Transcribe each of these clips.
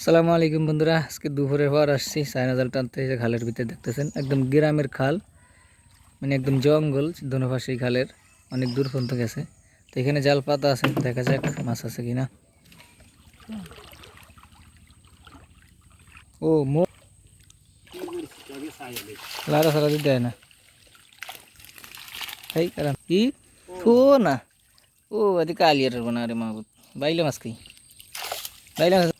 সালামু আলাইকুম বন্ধুরা আজকে দুপুরের পর আসছি চায়না জাল টানতে এই যে খালের ভিতরে দেখতেছেন একদম গ্রামের খাল মানে একদম জঙ্গল দোনো পাশেই খালের অনেক দূর পর্যন্ত গেছে তো এখানে জাল পাতা আছে দেখা যাক মাছ আছে কিনা ও মো লারা সারা দিতে দেয় না এই কারণ কি ফো না ও అది কালিয়ার বোনা রে মাহবুব বাইলে মাছ খাই বাইলে মাছ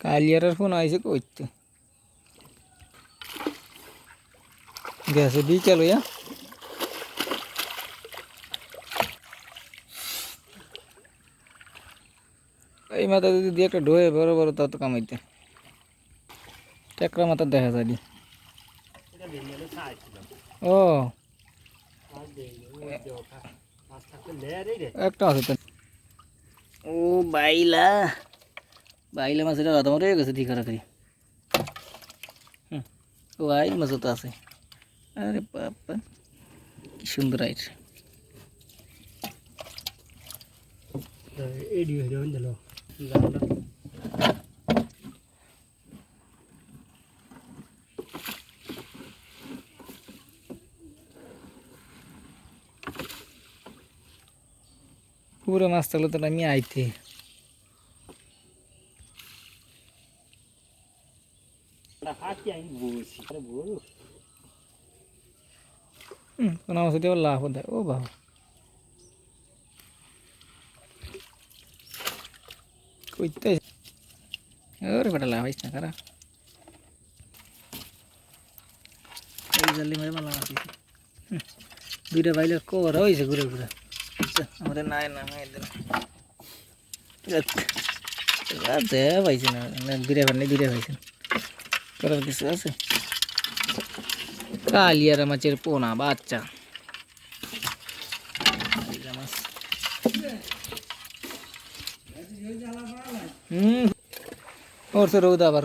কালিয়ারের ফোন আইসে কইতে। গেছে বিকেল হইয়া এই মাথা যদি দিয়ে একটা ঢোয়ে বড় বড় তত কামাইতে। টেকরা মাথা দেখা যায় ও। একটা আছে ও বাইলা। বাইলা মাছ এটা রাতা মরে গেছে ঠিক রাখি ও আইল মাছ তো আছে আরে বাবা কি সুন্দর আইট এডি হয়ে যাবেন দিল পুরো মাছ থাকলে তো আমি আইতে কোনো মাছ লাভ দেয় ও বাবা। কইতে ওরে বেটা লাভ না কারা এই জালি মেরে মালা মাছ দুইটা বাইলে কর হয়েছে ঘুরে ঘুরে। আচ্ছা, আমাদের নাই না রাতে পাইছি না না, দুইটা ভাই দুইটা পাইছেন করার কিছু আছে কালিয়ারা মাছের পোনা বাচ্চা হুম ওর তো রোদ আবার